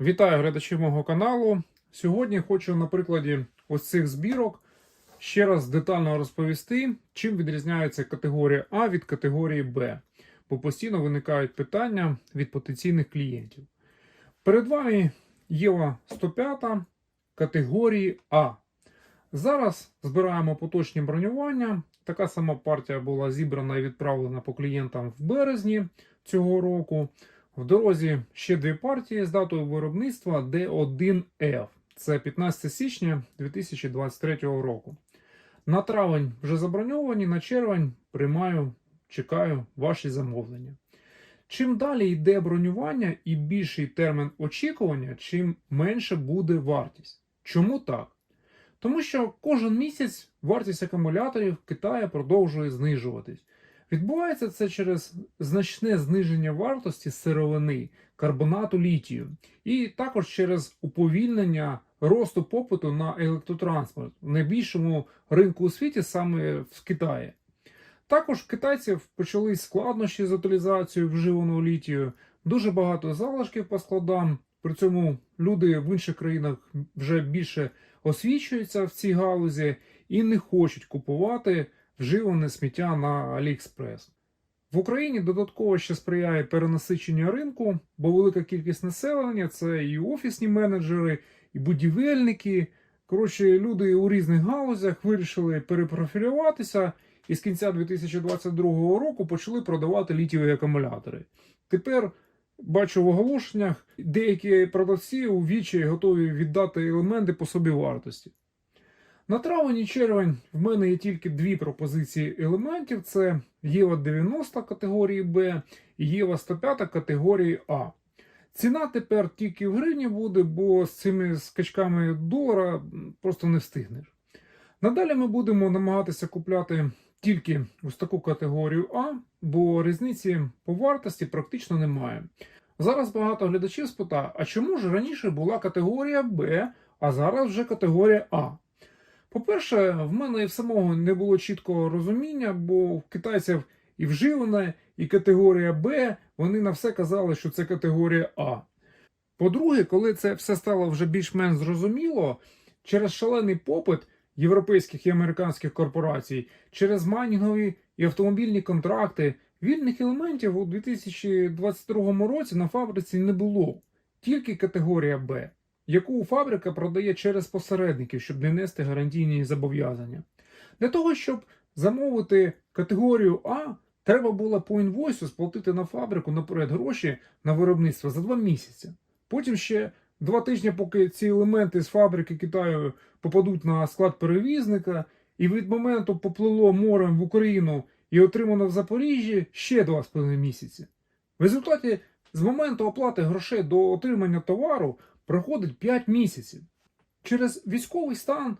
Вітаю глядачів мого каналу. Сьогодні хочу на прикладі ось цих збірок ще раз детально розповісти, чим відрізняється категорія А від категорії Б, бо постійно виникають питання від потенційних клієнтів. Перед вами Єва 105 категорії А. Зараз збираємо поточні бронювання. Така сама партія була зібрана і відправлена по клієнтам в березні цього року. В дорозі ще дві партії з датою виробництва D1F. Це 15 січня 2023 року. На травень вже заброньовані, на червень приймаю, чекаю ваші замовлення. Чим далі йде бронювання і більший термін очікування, чим менше буде вартість. Чому так? Тому що кожен місяць вартість акумуляторів в Китаї продовжує знижуватись. Відбувається це через значне зниження вартості сировини, карбонату літію, і також через уповільнення росту попиту на електротранспорт в найбільшому ринку у світі саме в Китаї. Також в китайців складнощі з утилізацією вживаного літію, дуже багато залишків по складам. При цьому люди в інших країнах вже більше освічуються в цій галузі і не хочуть купувати вживане сміття на AliExpress. В Україні додатково ще сприяє перенасичення ринку, бо велика кількість населення це і офісні менеджери, і будівельники. Коротше, люди у різних галузях вирішили перепрофілюватися і з кінця 2022 року почали продавати літієві акумулятори. Тепер бачу в оголошеннях, деякі продавці у вічі готові віддати елементи по собі вартості. На травень і червень в мене є тільки дві пропозиції елементів: це Єва 90 категорії Б і Єва 105 категорії А. Ціна тепер тільки в гривні буде, бо з цими скачками долара просто не встигнеш. Надалі ми будемо намагатися купляти тільки ось таку категорію А, бо різниці по вартості практично немає. Зараз багато глядачів спитає, а чому ж раніше була категорія Б, а зараз вже категорія А? По-перше, в мене і в самого не було чіткого розуміння, бо в китайців і вживане, і категорія Б, вони на все казали, що це категорія А. По-друге, коли це все стало вже більш-менш зрозуміло, через шалений попит європейських і американських корпорацій, через майнінгові і автомобільні контракти, вільних елементів у 2022 році на фабриці не було, тільки категорія Б яку фабрика продає через посередників, щоб не нести гарантійні зобов'язання. Для того, щоб замовити категорію А, треба було по інвойсу сплатити на фабрику наперед гроші на виробництво за два місяці. Потім ще два тижні, поки ці елементи з фабрики Китаю попадуть на склад перевізника, і від моменту поплило морем в Україну і отримано в Запоріжжі ще два з половиною місяці. В результаті з моменту оплати грошей до отримання товару проходить 5 місяців. Через військовий стан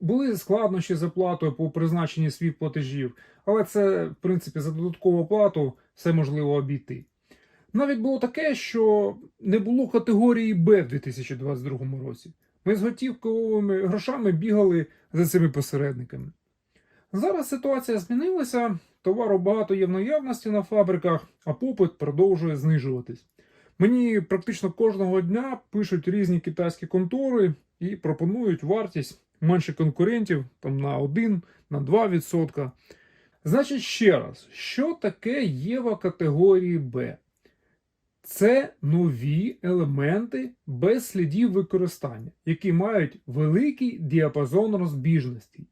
були складнощі з оплатою по призначенні свій платежів, але це, в принципі, за додаткову оплату все можливо обійти. Навіть було таке, що не було категорії Б в 2022 році. Ми з готівковими грошами бігали за цими посередниками. Зараз ситуація змінилася, товару багато є в наявності на фабриках, а попит продовжує знижуватись. Мені практично кожного дня пишуть різні китайські контори і пропонують вартість менше конкурентів там на 1, на 2%. Значить, ще раз, що таке Єва категорії Б? Це нові елементи без слідів використання, які мають великий діапазон розбіжностей.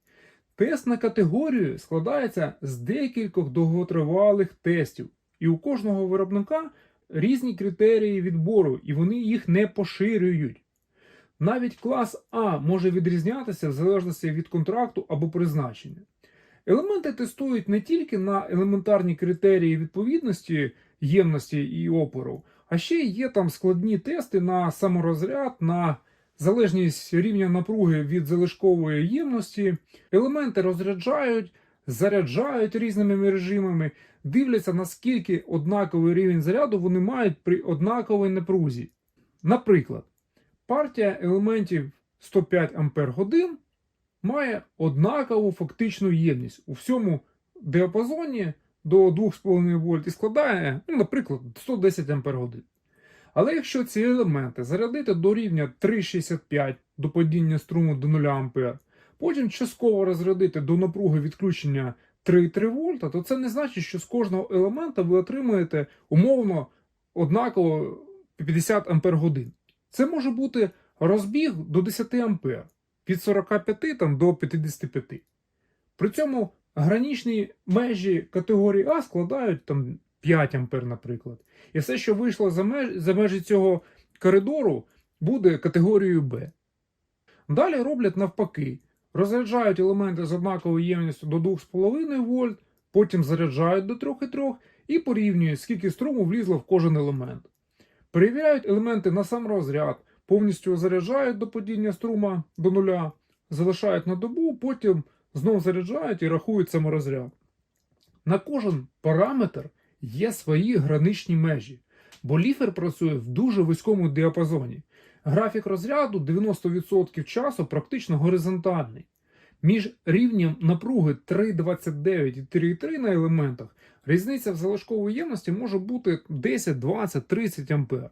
Тест на категорію складається з декількох довготривалих тестів, і у кожного виробника різні критерії відбору, і вони їх не поширюють. Навіть клас А може відрізнятися в залежності від контракту або призначення. Елементи тестують не тільки на елементарні критерії відповідності, ємності і опору, а ще є там складні тести на саморозряд, на залежність рівня напруги від залишкової ємності. Елементи розряджають, заряджають різними режимами, дивляться, наскільки однаковий рівень заряду вони мають при однаковій напрузі. Наприклад, партія елементів 105 Ампер має однакову фактичну ємність у всьому діапазоні до 2,5 вольт і складає, ну, наприклад, 110 Ампер. Але якщо ці елементи зарядити до рівня 3,65 до падіння струму до 0 А, потім частково розрядити до напруги відключення 3,3 вольта, то це не значить, що з кожного елемента ви отримаєте умовно однаково 50 ампер годин. Це може бути розбіг до 10 ампер від 45 там, до 55. При цьому гранічні межі категорії А складають там 5 ампер, наприклад. І все, що вийшло за межі, за межі цього коридору, буде категорією Б. Далі роблять навпаки. Розряджають елементи з однаковою ємністю до 2,5 вольт, потім заряджають до 3,3 і порівнюють, скільки струму влізло в кожен елемент. Перевіряють елементи на сам розряд, повністю заряджають до падіння струма до нуля, залишають на добу, потім знов заряджають і рахують саморозряд. На кожен параметр є свої граничні межі, бо ліфер працює в дуже вузькому діапазоні. Графік розряду 90% часу практично горизонтальний. Між рівнем напруги 3,29 і 3,3 на елементах різниця в залишковій ємності може бути 10, 20, 30 ампер.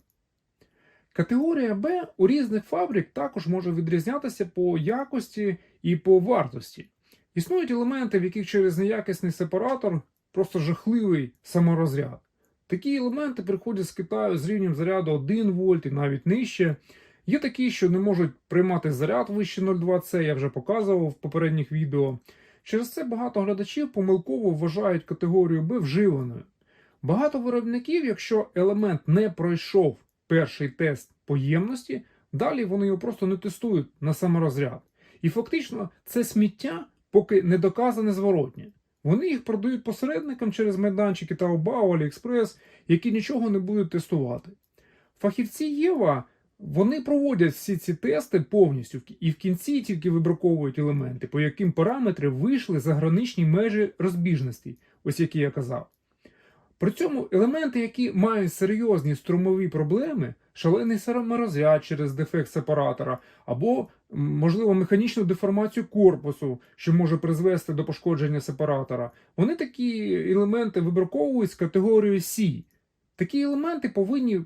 Категорія Б у різних фабрик також може відрізнятися по якості і по вартості. Існують елементи, в яких через неякісний сепаратор просто жахливий саморозряд. Такі елементи приходять з Китаю з рівнем заряду 1 вольт і навіть нижче. Є такі, що не можуть приймати заряд вище 0,2 С, я вже показував в попередніх відео. Через це багато глядачів помилково вважають категорію Б вживаною. Багато виробників, якщо елемент не пройшов перший тест по ємності, далі вони його просто не тестують на саморозряд. І фактично це сміття, поки не доказане зворотнє. Вони їх продають посередникам через майданчики Taobao, AliExpress, які нічого не будуть тестувати. Фахівці Єва вони проводять всі ці тести повністю і в кінці тільки вибраковують елементи, по яким параметри вийшли за граничні межі розбіжностей, ось які я казав. При цьому елементи, які мають серйозні струмові проблеми, шалений саморозряд через дефект сепаратора, або, можливо, механічну деформацію корпусу, що може призвести до пошкодження сепаратора, вони такі елементи вибраковують з категорією C. Такі елементи повинні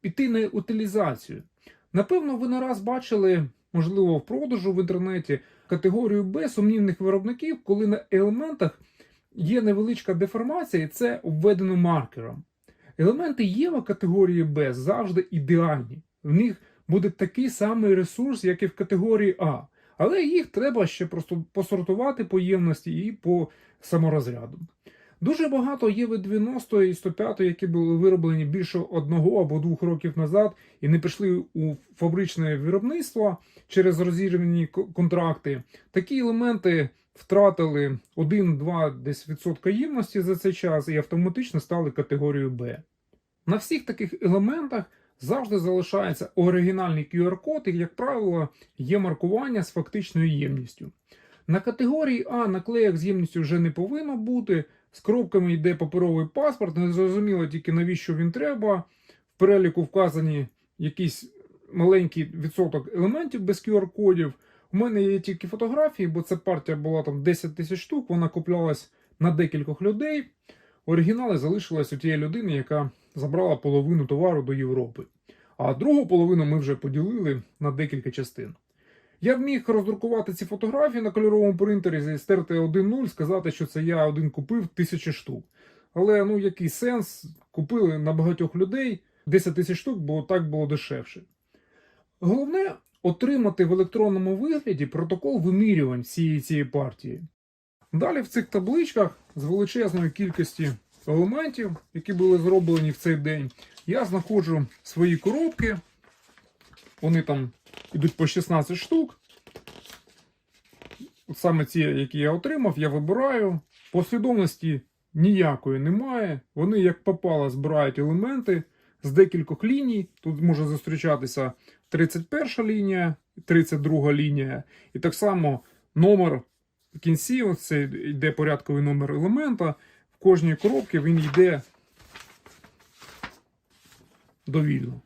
піти на утилізацію. Напевно, ви не раз бачили, можливо, в продажу в інтернеті категорію Б сумнівних виробників, коли на елементах є невеличка деформація, і це обведено маркером. Елементи Єва категорії Б завжди ідеальні. В них буде такий самий ресурс, як і в категорії А. Але їх треба ще просто посортувати по ємності і по саморозряду. Дуже багато є від 90 і 105, які були вироблені більше одного або двох років назад і не пішли у фабричне виробництво через розірвані контракти. Такі елементи втратили 1-2 десь відсотка ємності за цей час і автоматично стали категорією Б. На всіх таких елементах завжди залишається оригінальний QR-код, і, як правило, є маркування з фактичною ємністю. На категорії А наклеєк з ємністю вже не повинно бути. З коробками йде паперовий паспорт, не зрозуміло тільки навіщо він треба. В переліку вказані якийсь маленький відсоток елементів без QR-кодів. У мене є тільки фотографії, бо ця партія була там 10 тисяч штук, вона куплялась на декількох людей. Оригінали залишились у тієї людини, яка забрала половину товару до Європи. А другу половину ми вже поділили на декілька частин. Я міг роздрукувати ці фотографії на кольоровому принтері, стерти 1.0, сказати, що це я один купив тисячі штук. Але ну який сенс? Купили на багатьох людей 10 тисяч штук, бо так було дешевше. Головне отримати в електронному вигляді протокол вимірювань всієї цієї партії. Далі в цих табличках з величезної кількості елементів, які були зроблені в цей день, я знаходжу свої коробки. Вони там Ідуть по 16 штук. От саме ці, які я отримав, я вибираю. Послідовності ніякої немає. Вони, як попало, збирають елементи з декількох ліній. Тут може зустрічатися 31 лінія, 32 лінія. І так само номер в кінці, оце йде порядковий номер елемента. В кожній коробці він йде довільно.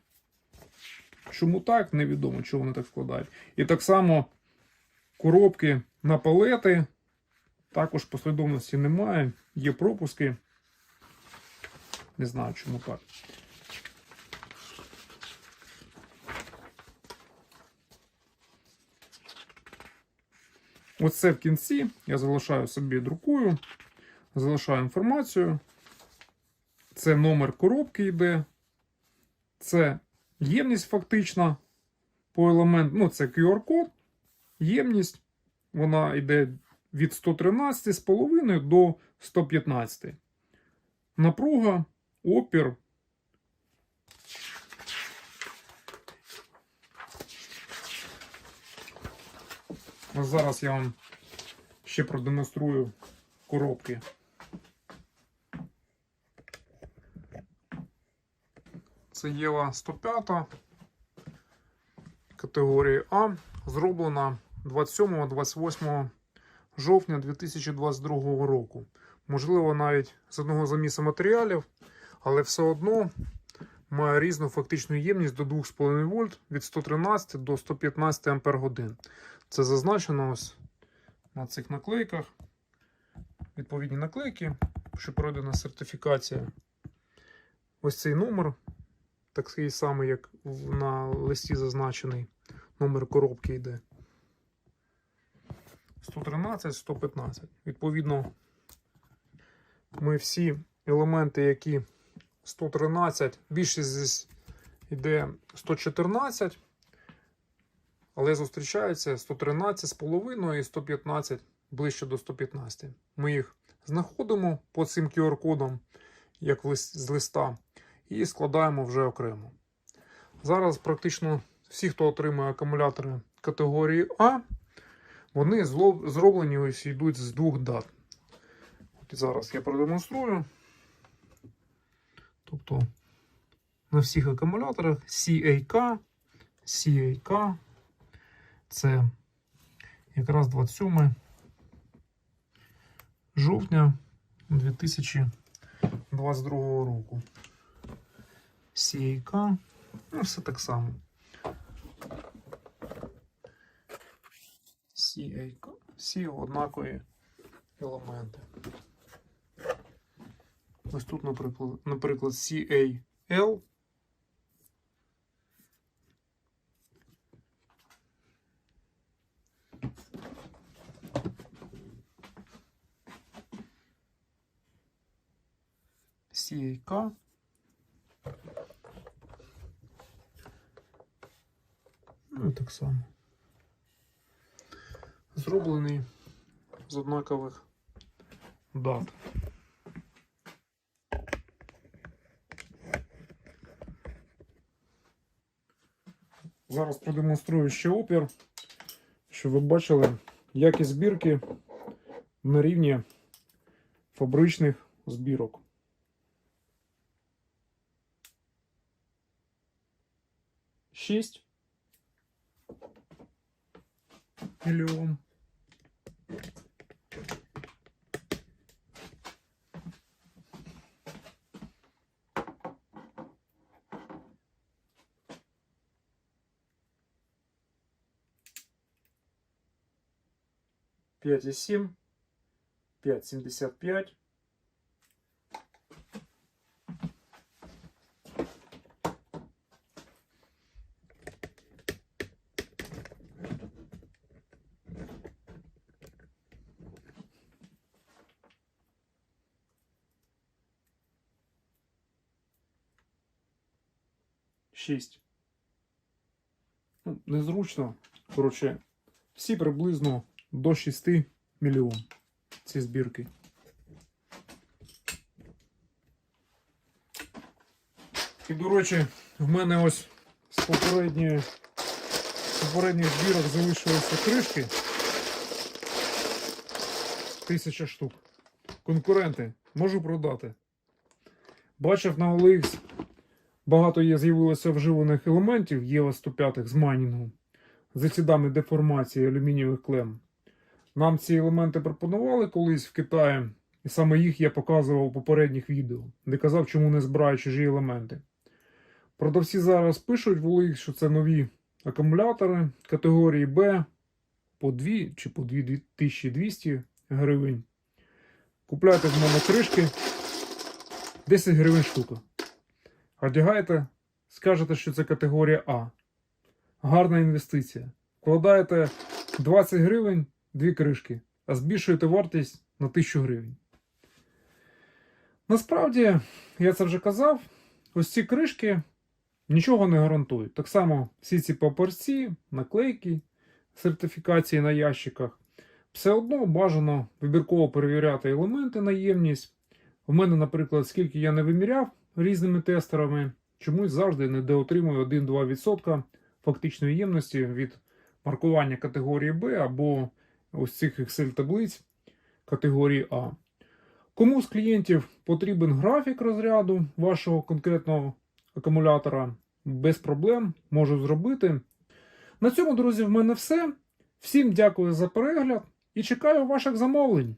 Чому так, невідомо, чого вони так складають. І так само коробки на палети, також послідовності немає, є пропуски. Не знаю, чому так. Оце в кінці я залишаю собі друкую, залишаю інформацію. Це номер коробки йде, це ємність фактична по елементу. Ну, це QR-код, ємність. Вона йде від 113,5 до 115. Напруга, опір. Зараз я вам ще продемонструю коробки. Це Єва 105 категорії А, зроблена 27-28 жовтня 2022 року. Можливо, навіть з одного замісу матеріалів, але все одно має різну фактичну ємність до 2,5 вольт від 113 до 115 ампер годин. Це зазначено ось на цих наклейках. Відповідні наклейки, що пройдена сертифікація. Ось цей номер, такий самий, як на листі зазначений. Номер коробки йде. 113, 115. Відповідно, ми всі елементи, які 113, більшість здесь йде 114, але зустрічаються 113 з половиною і 115 ближче до 115. Ми їх знаходимо по цим QR-кодам, як з листа, і складаємо вже окремо. Зараз практично всі, хто отримує акумулятори категорії А, вони зроблені ось йдуть з двох дат. От зараз я продемонструю. Тобто на всіх акумуляторах CAK, CAK, це якраз 27 жовтня 2022 року. CAK, ну все так само. CAK, всі однакові елементи. Ось тут, наприклад, наприклад CAL. CAK. Ну і так само. Зроблений з однакових дат. Зараз продемонструю ще опір, щоб ви бачили якість збірки на рівні фабричних збірок. Шість мільйон. Пять и семь. Пять семьдесят пять. Шість. Ну, незручно. Коротше, всі приблизно до 6 мільйон ці збірки. І, до речі, в мене ось з попередньої попередніх збірок залишилися кришки. Тисяча штук. Конкуренти можу продати. Бачив на OLX багато є з'явилося вживаних елементів Єва 105 з майнінгу за слідами деформації алюмінієвих клем. Нам ці елементи пропонували колись в Китаї, і саме їх я показував у попередніх відео, де казав, чому не збираю чужі елементи. Продавці зараз пишуть в що це нові акумулятори категорії Б по 2 чи по 2200 гривень. Купляйте в мене кришки 10 гривень штука. Одягаєте, скажете, що це категорія А. Гарна інвестиція. Вкладаєте 20 гривень, дві кришки, а збільшуєте вартість на 1000 гривень. Насправді, я це вже казав, ось ці кришки нічого не гарантують. Так само всі ці папорці, наклейки, сертифікації на ящиках. Все одно бажано вибірково перевіряти елементи на ємність. У мене, наприклад, скільки я не виміряв різними тестерами, чомусь завжди не доотримую 1-2% фактичної ємності від маркування категорії Б або ось цих Excel таблиць категорії А. Кому з клієнтів потрібен графік розряду вашого конкретного акумулятора, без проблем можу зробити. На цьому, друзі, в мене все. Всім дякую за перегляд і чекаю ваших замовлень.